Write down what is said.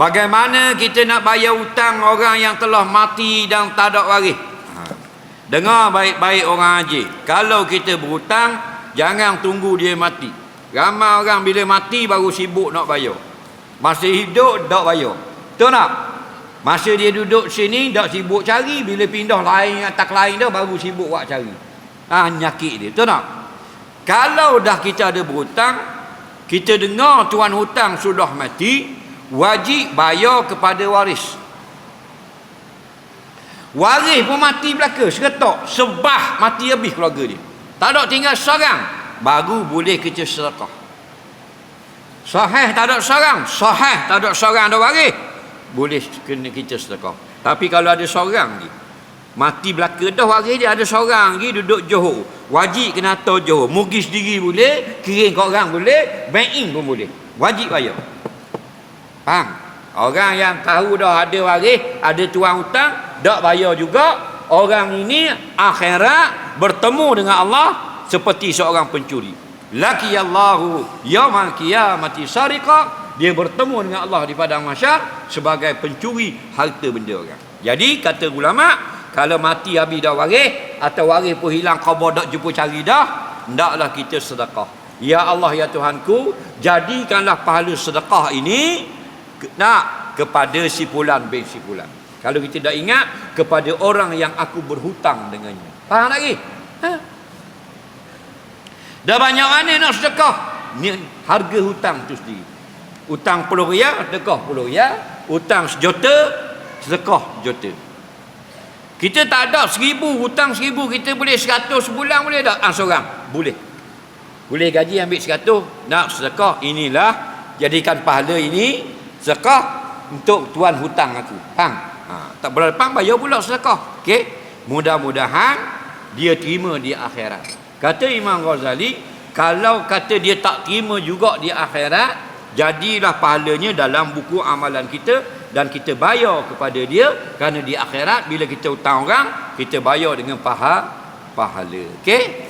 Bagaimana kita nak bayar hutang orang yang telah mati dan tak ada waris? Ha. Dengar baik-baik orang haji. Kalau kita berhutang, jangan tunggu dia mati. Ramai orang bila mati baru sibuk nak bayar. Masih hidup, tak bayar. Betul tak? Masa dia duduk sini, tak sibuk cari. Bila pindah lain, atas lain dah, baru sibuk buat cari. Ha, nyakit dia. Betul tak? Kalau dah kita ada berhutang, kita dengar tuan hutang sudah mati, wajib bayar kepada waris. Waris pun mati belaka, seretak, sebah mati habis keluarga dia. Tak ada tinggal seorang, baru boleh kita sedekah. Sahih tak ada seorang, sahih tak ada seorang ada waris, boleh kena kita sedekah. Tapi kalau ada seorang ni, mati belaka dah waris dia ada seorang lagi duduk Johor. Wajib kena tahu Johor. Mugis sendiri boleh, kirim ke orang boleh, bank in pun boleh. Wajib bayar. Faham? Orang yang tahu dah ada waris, ada tuan hutang, tak bayar juga. Orang ini akhirat bertemu dengan Allah seperti seorang pencuri. Laki Allahu yaumal qiyamati sariqa. Dia bertemu dengan Allah di padang mahsyar sebagai pencuri harta benda orang. Jadi kata ulama, kalau mati habis dah waris atau waris pun hilang khabar dak jumpa cari dah, hendaklah kita sedekah. Ya Allah ya Tuhanku, jadikanlah pahala sedekah ini nak kepada si fulan bin si fulan. Kalau kita dah ingat kepada orang yang aku berhutang dengannya. Faham lagi? Ha? Dah banyak mana nak sedekah? Ni harga hutang tu sendiri. Hutang puluh riyal, sedekah puluh riyal. Hutang sejuta, sedekah juta. Kita tak ada seribu, hutang seribu, kita boleh seratus sebulan boleh tak? Ah, seorang. Boleh. Boleh gaji ambil seratus, nak sedekah, inilah, jadikan pahala ini, sedekah untuk tuan hutang aku. Faham? Ha, tak bulan depan bayar pula sedekah. Okey? Mudah-mudahan dia terima di akhirat. Kata Imam Ghazali, kalau kata dia tak terima juga di akhirat, jadilah pahalanya dalam buku amalan kita dan kita bayar kepada dia kerana di akhirat bila kita hutang orang, kita bayar dengan paha pahala. Okey?